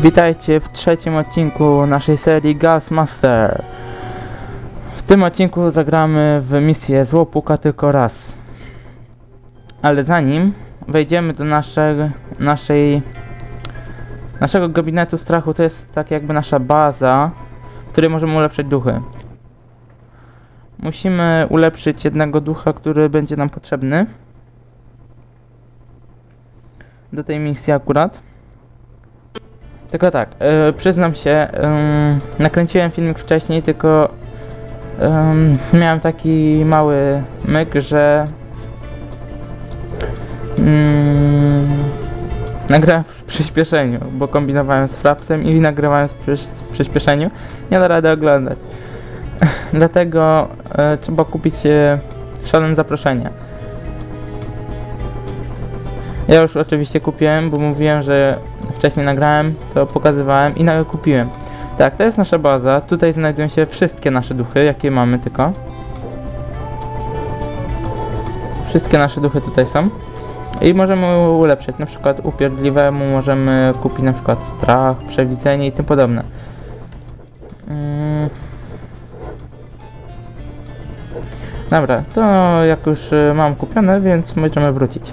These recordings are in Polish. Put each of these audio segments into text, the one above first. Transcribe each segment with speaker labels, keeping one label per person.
Speaker 1: Witajcie w trzecim odcinku naszej serii Gasmaster. W tym odcinku zagramy w misję Złopuka tylko raz. Ale zanim wejdziemy do naszej, naszej naszego gabinetu strachu, to jest tak jakby nasza baza, w której możemy ulepszyć duchy. Musimy ulepszyć jednego ducha, który będzie nam potrzebny. Do tej misji akurat. Tylko tak, e, przyznam się, em, nakręciłem filmik wcześniej, tylko em, miałem taki mały myk, że mm, nagrałem w przyspieszeniu, bo kombinowałem z frapsem i nagrywałem z przyspieszeniu. Nie da rady oglądać. Dlatego e, trzeba kupić e, szalone zaproszenie. Ja już oczywiście kupiłem, bo mówiłem, że wcześniej nagrałem, to pokazywałem i na kupiłem. Tak, to jest nasza baza. Tutaj znajdują się wszystkie nasze duchy, jakie mamy tylko. Wszystkie nasze duchy tutaj są. I możemy ulepszyć, na przykład upierdliwemu możemy kupić na przykład strach, przewidzenie i tym podobne. Mm. Dobra, to jak już mam kupione, więc możemy wrócić.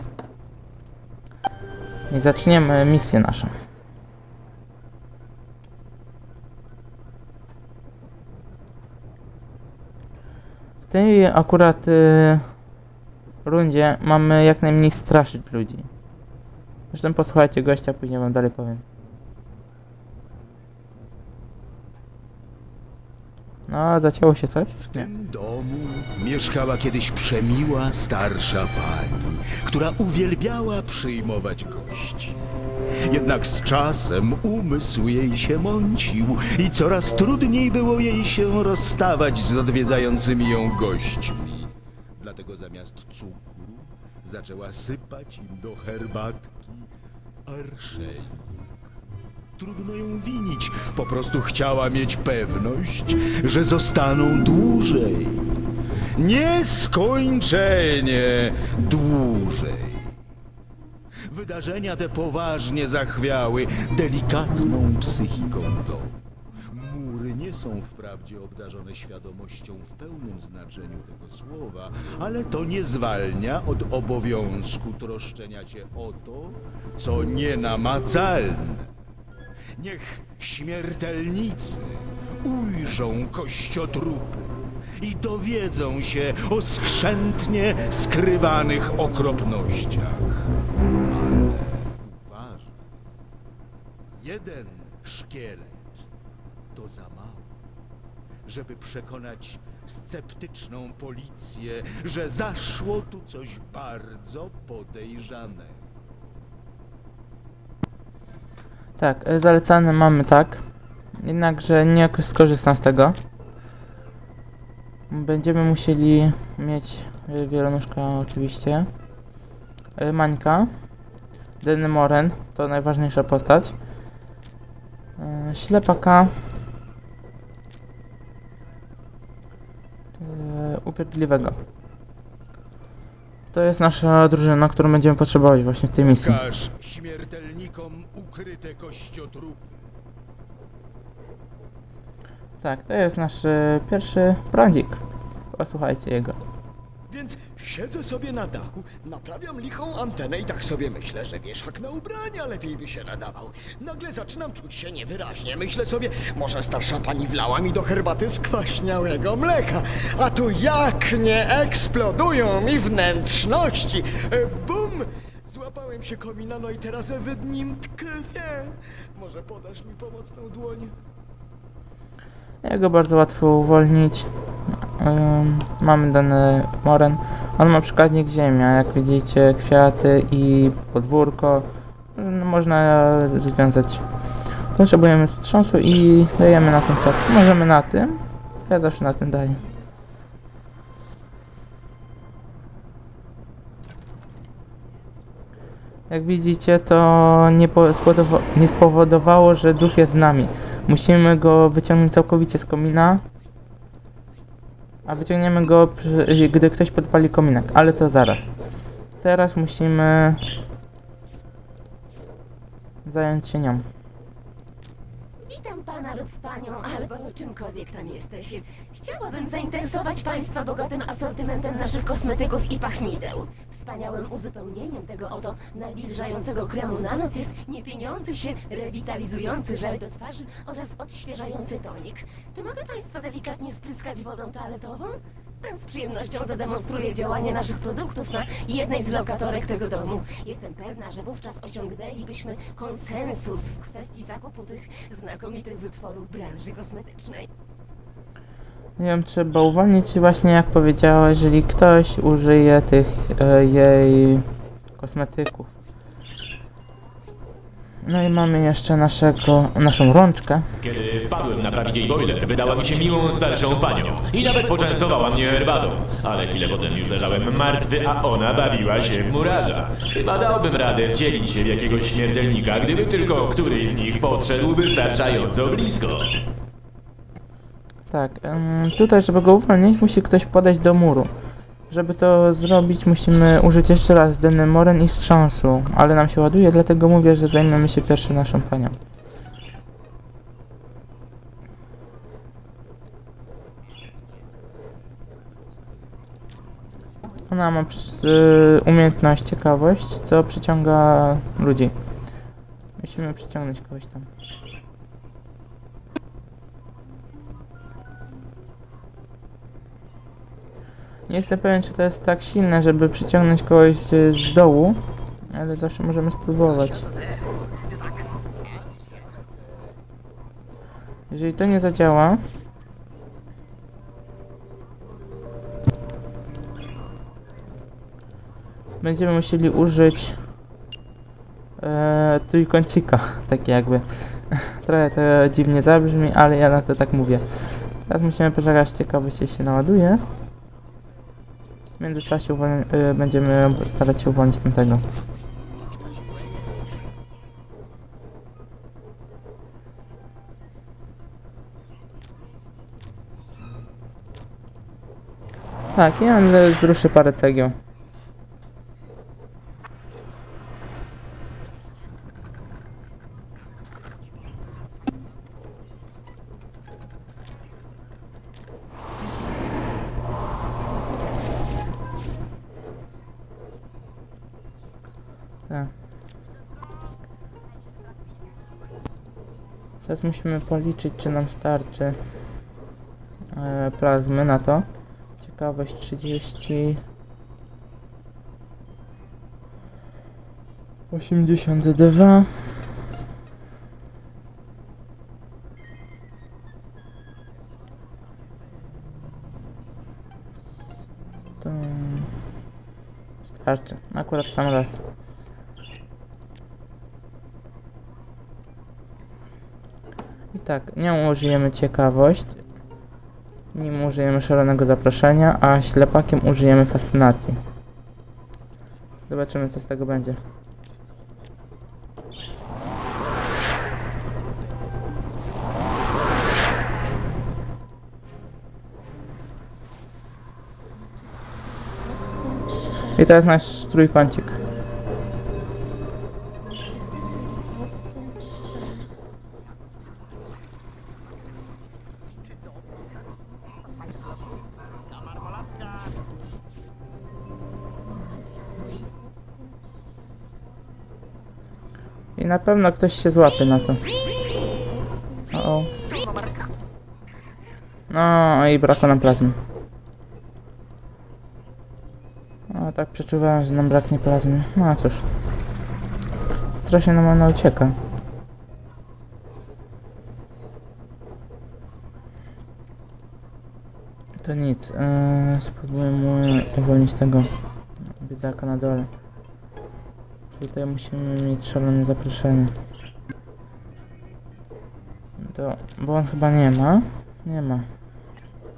Speaker 1: I zaczniemy misję naszą. W tej akurat y, rundzie mamy jak najmniej straszyć ludzi. Zresztą posłuchajcie gościa, później wam dalej powiem. No, zacięło się coś?
Speaker 2: W tym domu mieszkała kiedyś przemiła starsza pani, która uwielbiała przyjmować gości. Jednak z czasem umysł jej się mącił i coraz trudniej było jej się rozstawać z odwiedzającymi ją gośćmi. Dlatego zamiast cukru zaczęła sypać im do herbatki arszenik. Trudno ją winić. Po prostu chciała mieć pewność, że zostaną dłużej. Nieskończenie dłużej. Wydarzenia te poważnie zachwiały delikatną psychiką domu. Mury nie są wprawdzie obdarzone świadomością w pełnym znaczeniu tego słowa, ale to nie zwalnia od obowiązku troszczenia się o to, co nienamacalne. Niech śmiertelnicy ujrzą kościotrupy i dowiedzą się o skrzętnie skrywanych okropnościach. Ale uważaj, jeden szkielet to za mało, żeby przekonać sceptyczną policję, że zaszło tu coś bardzo podejrzanego.
Speaker 1: Tak, y, zalecane mamy tak. Jednakże nie skorzystam z tego. Będziemy musieli mieć y, wielonóżka oczywiście. Y, Mańka. Denemoren, to najważniejsza postać. Ślepaka. Upierdliwego. To jest nasza drużyna, którą będziemy potrzebować właśnie w tej misji.
Speaker 2: Pokaż śmiertelnikom ukryte kościotrupy.
Speaker 1: Tak, to jest nasz y, pierwszy prądzik. Posłuchajcie jego.
Speaker 3: Więc siedzę sobie na dachu, naprawiam lichą antenę i tak sobie myślę, że wieszak na ubrania lepiej by się nadawał. Nagle zaczynam czuć się niewyraźnie. Myślę sobie, może starsza pani wlała mi do herbaty skwaśniałego mleka. A tu jak nie eksplodują mi wnętrzności. E, Bum! Złapałem się komina, no i teraz w nim tkwię. Może podasz mi pomocną dłoń?
Speaker 1: Jego bardzo łatwo uwolnić. Ym, mamy dany moren. On ma przykładnik ziemia, jak widzicie, kwiaty i podwórko. No, można związać. Potrzebujemy wstrząsu i dajemy na tym kwiat. Możemy na tym. Ja zawsze na tym daję. Jak widzicie, to nie, nie spowodowało, że duch jest z nami. Musimy go wyciągnąć całkowicie z komina. A wyciągniemy go, gdy ktoś podpali kominek, ale to zaraz. Teraz musimy zająć się nią.
Speaker 4: Witam pana lub panią, albo czymkolwiek tam jesteś. Chciałabym zainteresować państwa bogatym asortymentem naszych kosmetyków i pachnideł. Wspaniałym uzupełnieniem tego oto nawilżającego kremu na noc jest niepieniący się, rewitalizujący żel do twarzy oraz odświeżający tonik. Czy mogę państwa delikatnie spryskać wodą toaletową? Z przyjemnością zademonstruję działanie naszych produktów na jednej z lokatorek tego domu. Jestem pewna, że wówczas osiągnęlibyśmy konsensus w kwestii zakupu tych znakomitych wytworów branży kosmetycznej.
Speaker 1: Nie wiem, trzeba uwolnić i właśnie jak powiedziała, jeżeli ktoś użyje tych e, jej kosmetyków. No i mamy jeszcze naszego, naszą rączkę.
Speaker 5: Kiedy wpadłem na prawidziej jej boiler, wydała mi się miłą starszą panią. I nawet poczęstowała mnie herbatą. Ale chwilę potem już leżałem martwy, a ona bawiła się w murarza. Chyba dałbym radę wcielić się w jakiegoś śmiertelnika, gdyby tylko któryś z nich podszedł wystarczająco blisko.
Speaker 1: Tak, tutaj żeby go uwolnić musi ktoś podejść do muru. Żeby to zrobić musimy użyć jeszcze raz Denemoren i wstrząsu, ale nam się ładuje, dlatego mówię, że zajmiemy się pierwszy naszą panią. Ona ma y, umiejętność ciekawość, co przyciąga ludzi. Musimy przyciągnąć kogoś tam. Nie jestem pewien, czy to jest tak silne, żeby przyciągnąć kogoś z, dołu, ale zawsze możemy spróbować. Jeżeli to nie zadziała, będziemy musieli użyć e, trójkącika, tak jakby. Trochę to dziwnie zabrzmi, ale ja na to tak mówię. Teraz musimy poczekać, ciekawość się się naładuje. W międzyczasie y, będziemy starać się uwolnić tamtego. Tak, ja zruszę parę cegieł. Tak. Teraz musimy policzyć, czy nam starczy e, plazmy na to. Ciekawość 30. 82. To starczy. Akurat sam raz. Tak, nią użyjemy ciekawość, nim użyjemy szalonego zaproszenia, a ślepakiem użyjemy fascynacji. Zobaczymy co z tego będzie. I teraz nasz trójkącik. I na pewno ktoś się złapie na to. O. -o. No i brakło nam plazmy. A tak przeczuwałem, że nam braknie plazmy. No cóż. Strasznie nam ona ucieka. To nic. Yy, spróbujemy uwolnić tego biedaka na dole. Tutaj musimy mieć szalone zaproszenie. To, bo on chyba nie ma. Nie ma.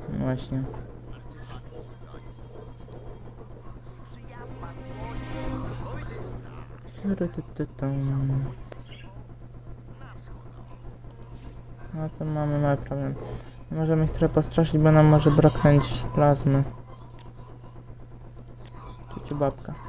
Speaker 1: No Właśnie. No to mamy mały problem. Możemy ich trochę postraszyć, bo nam może braknąć plazmy. Ciuciu babka.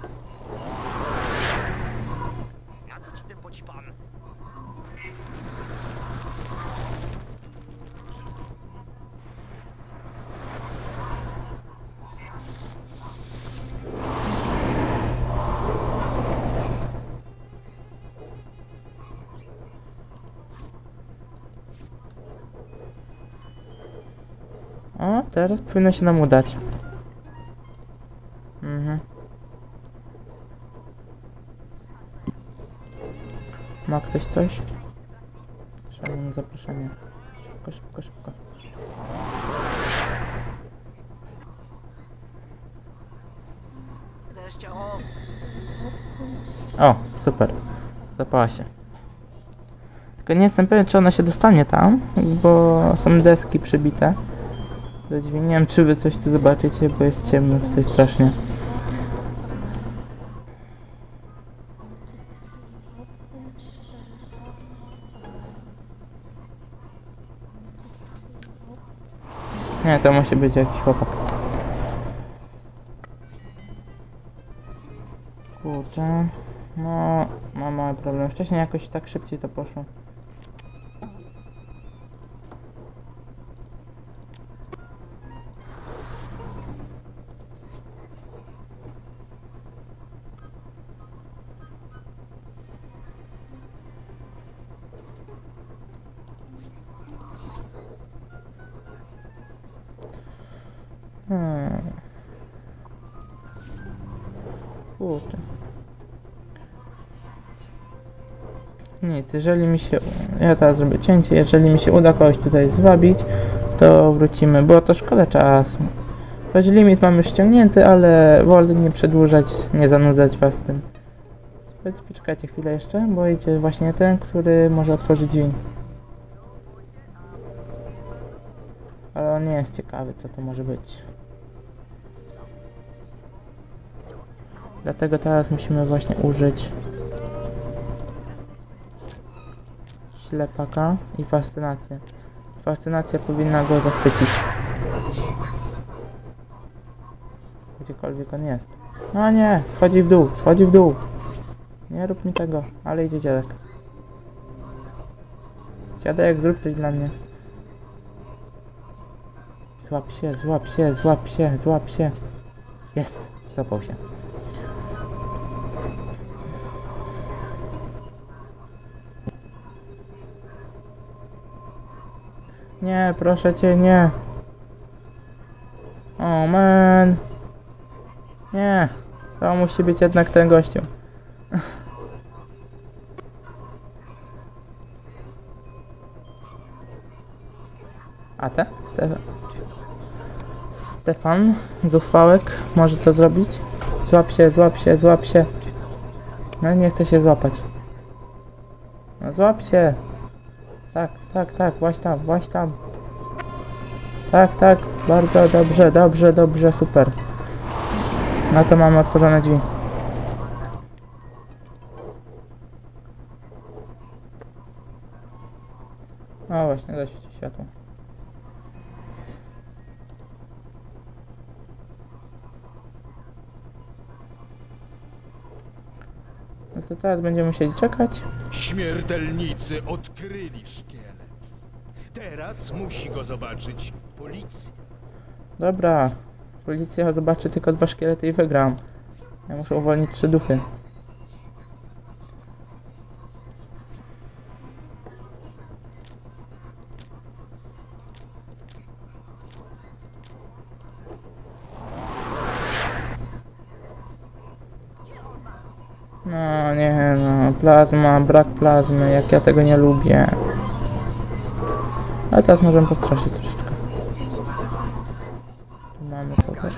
Speaker 1: Teraz powinno się nam udać. Mhm. Ma ktoś coś? Szalone zaproszenie. Szybko, szybko, szybko. O, super. Zapała się. Tylko nie jestem pewien, czy ona się dostanie tam, bo są deski przybite do drzwi. Nie wiem, czy wy coś tu zobaczycie, bo jest ciemno tutaj strasznie. Nie, to musi być jakiś chłopak. Kurczę. No, mam mały problem. Wcześniej jakoś tak szybciej to poszło. Kurczę. Nic, jeżeli mi się... Ja teraz zrobię cięcie, jeżeli mi się uda kogoś tutaj zwabić, to wrócimy, bo to szkoda czasu. Choć limit mam już ściągnięty, ale wolę nie przedłużać, nie zanudzać was tym. Więc poczekajcie chwilę jeszcze, bo idzie właśnie ten, który może otworzyć drzwi. Ale on nie jest ciekawy, co to może być. Dlatego teraz musimy właśnie użyć ślepaka i fascynację. Fascynacja powinna go zachwycić. Gdziekolwiek on jest. No nie, schodzi w dół, schodzi w dół. Nie rób mi tego, ale idzie dziadek. Dziadek, zrób coś dla mnie. Złap się, złap się, złap się, złap się. Jest, złapał się. Nie, proszę cię, nie. O, man. Nie. To musi być jednak ten gościu. A te? Stefan. Stefan, zuchwałek, może to zrobić? Złap się, złap się, złap się. No nie chce się złapać. No złap się. Tak, tak, tak, właśnie tam, właśnie tam. Tak, tak, bardzo dobrze, dobrze, dobrze, super. No to mamy otworzone drzwi. O właśnie, zaświeci światło. To teraz będziemy musieli czekać.
Speaker 2: Śmiertelnicy odkryli szkielet. Teraz musi go zobaczyć policja.
Speaker 1: Dobra, policja zobaczy tylko dwa szkielety i wygram. Ja muszę uwolnić trzy duchy. No nie no, plazma, brak plazmy, jak ja tego nie lubię. Ale teraz możemy postraszyć troszeczkę. Tu mamy kogoś.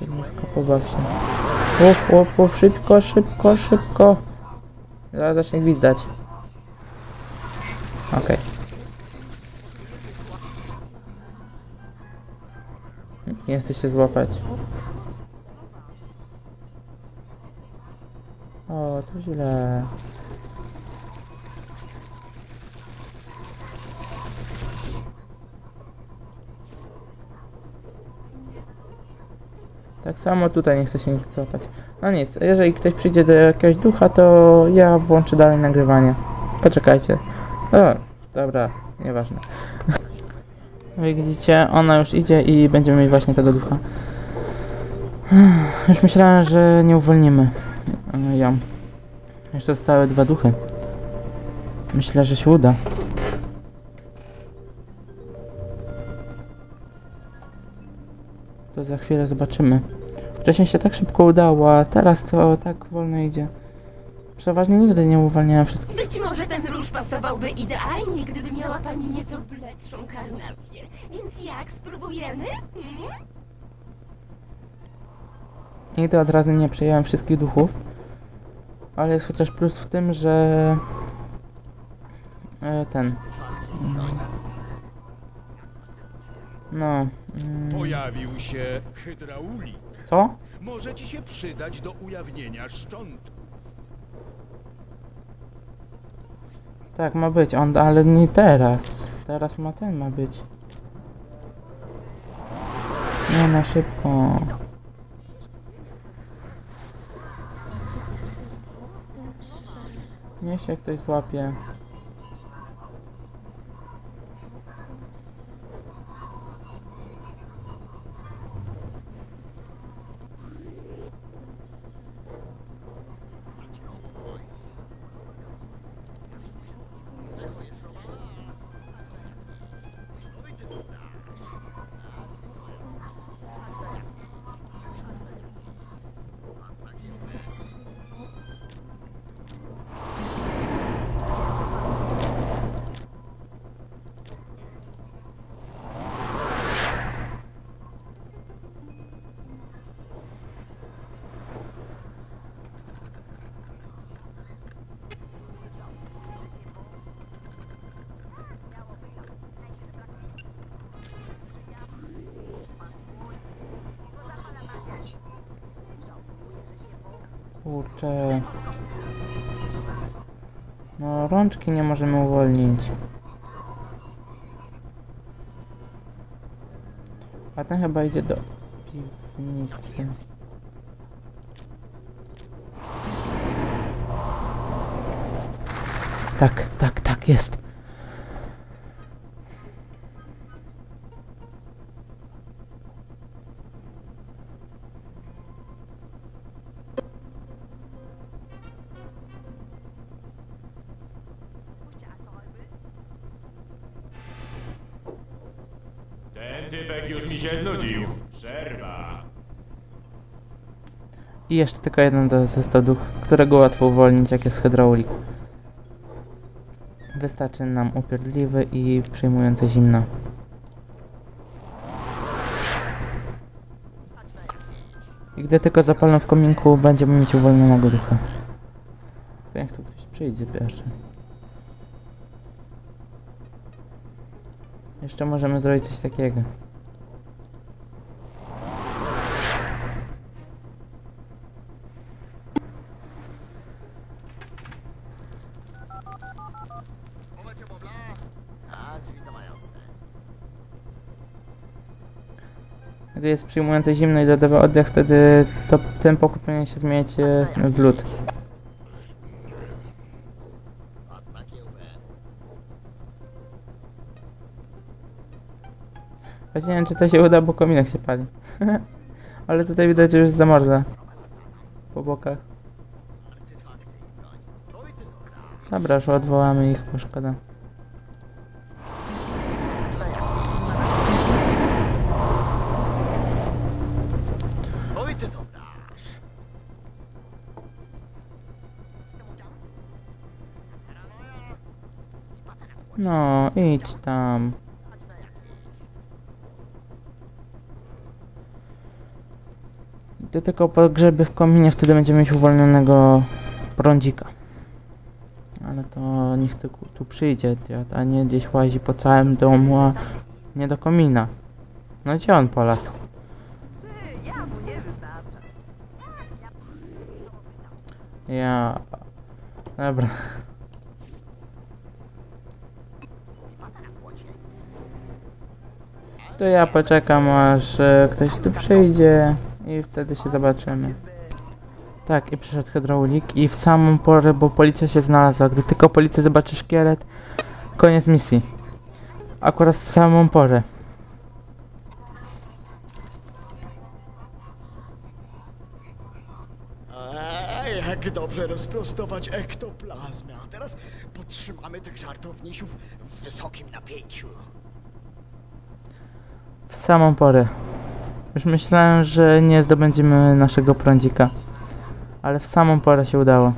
Speaker 1: Jednostka pobaw się. Uf, uf, uf, szybko, szybko, szybko. Zaraz zacznie gwizdać. Okej. Nie chce się złapać. O, to źle. Tak samo tutaj nie chce się nikt złapać. No nic, jeżeli ktoś przyjdzie do jakiegoś ducha, to ja włączę dalej nagrywanie. Poczekajcie. O, dobra, nieważne. Jak widzicie, ona już idzie i będziemy mieć właśnie tego ducha. Już myślałem, że nie uwolnimy e, ją. Jeszcze zostały dwa duchy. Myślę, że się uda. To za chwilę zobaczymy. Wcześniej się tak szybko udało, a teraz to tak wolno idzie. Przeważnie nigdy nie uwalniałem wszystkich.
Speaker 4: Być może ten róż pasowałby idealnie, gdyby miała pani nieco bledszą karnację. Więc jak, spróbujemy? Hmm?
Speaker 1: Nigdy od razu nie przejąłem wszystkich duchów. Ale jest chociaż plus w tym, że... E, ten... No... mm,
Speaker 2: Pojawił się hydraulik.
Speaker 1: Co?
Speaker 2: Może ci się przydać do ujawnienia szczątków.
Speaker 1: Tak, ma być, on, ale nie teraz. Teraz ma ten, ma być. Nie na szybko. Niech się ktoś złapie. Kurczę. No, rączki nie możemy uwolnić. A ten chyba idzie do piwnicy. Tak, tak, tak, jest.
Speaker 5: Typek już mi się znudził. Przerwa.
Speaker 1: I jeszcze tylko jeden został duch, którego łatwo uwolnić, jak jest hydraulik. Wystarczy nam upierdliwy i przejmujące zimno. I gdy tylko zapalę w kominku, będziemy mieć uwolnionego ducha. Niech tu ktoś przyjdzie pierwszy. Jeszcze możemy zrobić coś takiego. Gdy jest przyjmujące zimno i lodowy oddech, wtedy to ten pokój powinien się zmieniać e, w lód. Choć nie wiem, czy to się uda, bo kominek się pali. Ale tutaj widać, że już zamarza. Po bokach. Dobra, już odwołamy ich, bo szkoda. No, idź tam. Gdy tylko pogrzeby w kominie, wtedy będziemy mieć uwolnionego prądzika. Ale to niech tu, tu przyjdzie, a nie gdzieś łazi po całym domu, a nie do komina. No gdzie on polas? Ja... Dobra. To ja poczekam aż e, ktoś tu przyjdzie i wtedy się zobaczymy. Tak, i przyszedł hydraulik i w samą porę, bo policja się znalazła. Gdy tylko policja zobaczy szkielet, koniec misji. Akurat w samą porę.
Speaker 3: Jak dobrze rozprostować ektoplazmę. A teraz podtrzymamy tych żartownisiów w wysokim napięciu.
Speaker 1: W samą porę. Już myślałem, że nie zdobędziemy naszego prądzika. Ale w samą porę się udało.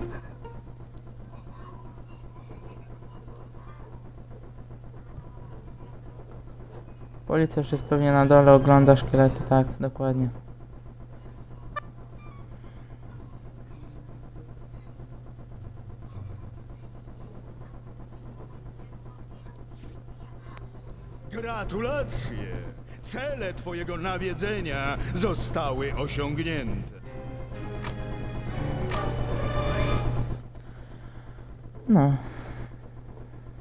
Speaker 1: Policja już jest pewnie na dole, ogląda szkielety, tak, dokładnie.
Speaker 2: Gratulacje! Cele twojego nawiedzenia zostały osiągnięte.
Speaker 1: No.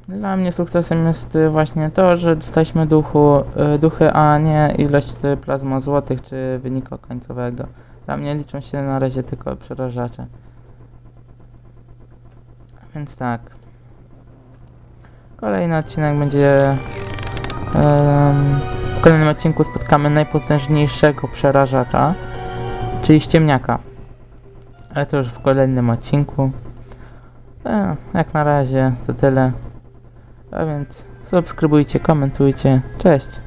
Speaker 1: Dla mnie sukcesem jest y, właśnie to, że dostaliśmy duchu, y, duchy, a nie ilość y, plazma złotych czy wyniku końcowego. Dla mnie liczą się na razie tylko przerażacze. Więc tak. Kolejny odcinek będzie... w kolejnym odcinku spotkamy najpotężniejszego przerażacza, czyli ściemniaka. Ale to już w kolejnym odcinku. E, jak na razie to tyle. A więc subskrybujcie, komentujcie. Cześć!